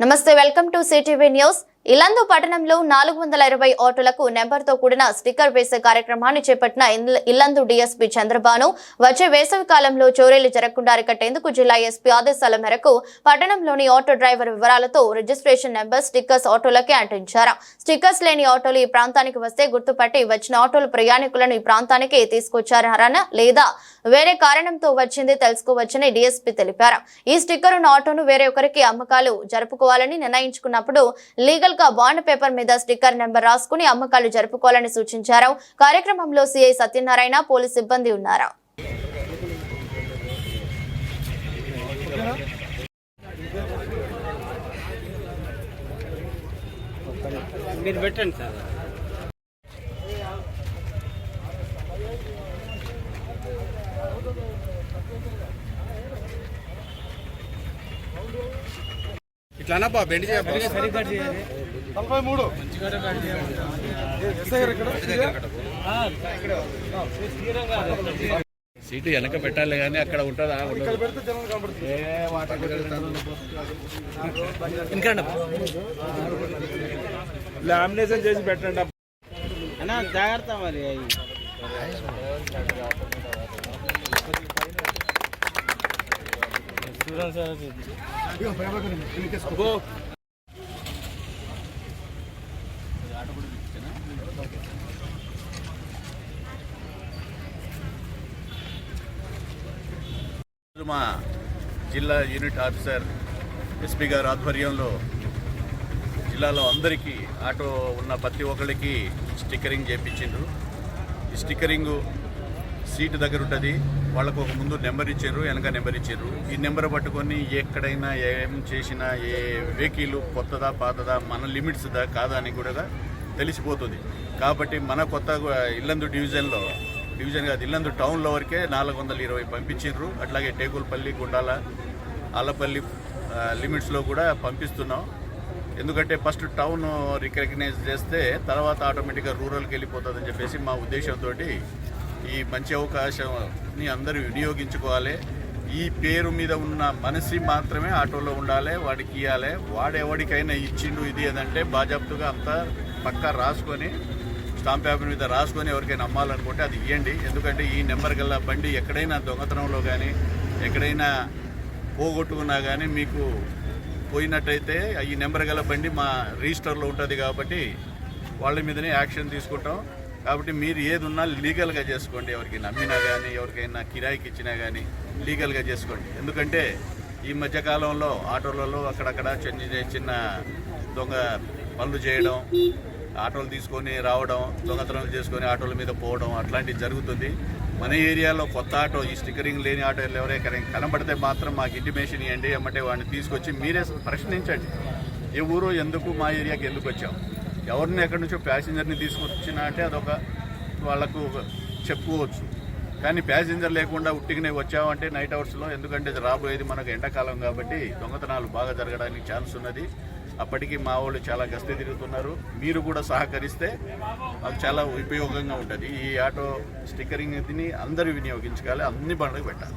నమస్తే welcome to CTV news Yellandu పట్టణంలో నాలుగు వందల ఇరవై ఆటోలకు నెంబర్తో కూడిన స్టిక్కర్ వేసే కార్యక్రమాన్ని చేపట్టిన ఇల్లందు డీఎస్పీ చంద్రబాను వచ్చే వేసవి కాలంలో చోరీలు జరగకుండా అరికట్టేందుకు జిల్లా ఎస్పీ ఆదేశాల మేరకు పట్టణంలోని ఆటో డ్రైవర్ వివరాలతో రిజిస్ట్రేషన్ నెంబర్ స్టిక్కర్స్ ఆటోలకే అంటించారు. స్టిక్కర్స్ లేని ఆటోలు ఈ ప్రాంతానికి వస్తే గుర్తుపట్టి వచ్చిన ఆటోలు ప్రయాణికులను ఈ ప్రాంతానికి తీసుకొచ్చారన లేదా వేరే కారణంతో వచ్చింది తెలుసుకోవచ్చని డీఎస్పీ తెలిపారు. ఈ స్టిక్కర్ ఉన్న ఆటోను వేరే ఒకరికి అమ్మకాలు జరుపుకోవాలని నిర్ణయించుకున్నప్పుడు లీగల్ గా బాండ్ పేపర్ మీద స్టిక్కర్ నెంబర్ రాసుకుని అమ్మకాలు జరుపుకోవాలని సూచించారు. కార్యక్రమంలో సిఐ సత్యనారాయణ పోలీస్ సిబ్బంది ఉన్నారు. మీరు పెట్టండి సార్. ఇట్లా అనబ్బా బెండి సరిగ్గా చేయాలి. నలభై మూడు. ఎస్ఐ గారు ఇక్కడ సీటు వెనక పెట్టాలి కానీ అక్కడ ఉంటుందా? లామినేషన్ చేసి పెట్టండి. అన్నా జాగ్రత్త మరి. అవి చూడండి సార్ అది. మా జిల్లా యూనిట్ ఆఫీసర్ ఎస్పీ గారి ఆధ్వర్యంలో జిల్లాలో అందరికీ ఆటో ఉన్న ప్రతి ఒక్కరికి స్టిక్కరింగ్ చేయించిండ్రు ఈ స్టిక్కరింగ్ సీటు దగ్గర ఉంటుంది. వాళ్ళకు ఒక ముందు నెంబర్ ఇచ్చారు వెనక నెంబర్ ఇచ్చారు ఈ నెంబర్ పట్టుకొని ఎక్కడైనా ఏం చేసినా ఏ వెహికల్ కొత్తదా పాతదా మన లిమిట్స్దా కాదా అని కూడా తెలిసిపోతుంది. కాబట్టి మన కొత్త ఇల్లందు డివిజన్లో డివిజన్ కాదు ఇల్లందు టౌన్లో వరకే నాలుగు వందల ఇరవై పంపించారు అట్లాగే టేకులపల్లి గుండాల ఆలపల్లి లిమిట్స్లో కూడా పంపిస్తున్నాం. ఎందుకంటే ఫస్ట్ టౌన్ రికగ్నైజ్ చేస్తే తర్వాత ఆటోమేటిక్గా రూరల్కి వెళ్ళిపోతుందని చెప్పేసి మా ఉద్దేశంతో ఈ మంచి అవకాశంని అందరూ వినియోగించుకోవాలి. ఈ పేరు మీద ఉన్న మనిషి మాత్రమే ఆటోలో ఉండాలి వాడికి ఇవ్వాలి వాడెవడికైనా ఇచ్చిండు ఇది అదంటే బాజాప్తుగా అంతా పక్కా రాసుకొని స్టాంప్ పేపర్ మీద రాసుకొని ఎవరికైనా అమ్మాలనుకుంటే అది ఇవ్వండి ఎందుకంటే ఈ నెంబర్ గల బండి ఎక్కడైనా దొంగతనంలో కానీ ఎక్కడైనా పోగొట్టుకున్నా కానీ మీకు పోయినట్టయితే ఈ నెంబర్ గల బండి మా రిజిస్టర్లో ఉంటుంది కాబట్టి వాళ్ళ మీదనే యాక్షన్ తీసుకుంటాం. కాబట్టి మీరు ఏది ఉన్నా లీగల్గా చేసుకోండి. ఎవరికైనా అమ్మినా కానీ ఎవరికైనా కిరాయికి ఇచ్చినా కానీ లీగల్గా చేసుకోండి. ఎందుకంటే ఈ మధ్యకాలంలో ఆటోలలో అక్కడక్కడ చిన్న చిన్న దొంగ పనులు చేయడం ఆటోలు తీసుకొని రావడం దొంగతనాలు చేసుకొని ఆటోల మీద పోవడం అట్లాంటివి జరుగుతుంది. మన ఏరియాలో కొత్త ఆటో ఈ స్టిక్కరింగ్ లేని ఆటోలు ఎవరైనా కనబడితే మాత్రం మాకు ఇంటిమేషన్ ఇవ్వండి ఏమంటే వాడిని తీసుకొచ్చి మీరే ప్రశ్నించండి. ఏ ఊరు ఎందుకు మా ఏరియాకి ఎందుకు వచ్చాం ఎవరిని ఎక్కడి నుంచో ప్యాసింజర్ని తీసుకొచ్చినా అంటే అదొక వాళ్ళకు చెప్పుకోవచ్చు. కానీ ప్యాసింజర్ లేకుండా ఉట్టిగానే వచ్చామంటే నైట్ అవర్స్లో ఎందుకంటే రాబోయేది మనకు ఎండాకాలం కాబట్టి దొంగతనాలు బాగా జరగడానికి ఛాన్స్ ఉన్నది. అప్పటికి మా వాళ్ళు చాలా గస్తీ తిరుగుతున్నారు. మీరు కూడా సహకరిస్తే మాకు చాలా ఉపయోగంగా ఉంటుంది. ఈ ఆటో స్టిక్కరింగ్ తిని అందరూ వినియోగించుకోవాలి అన్ని బండ్లకు పెట్టాలి.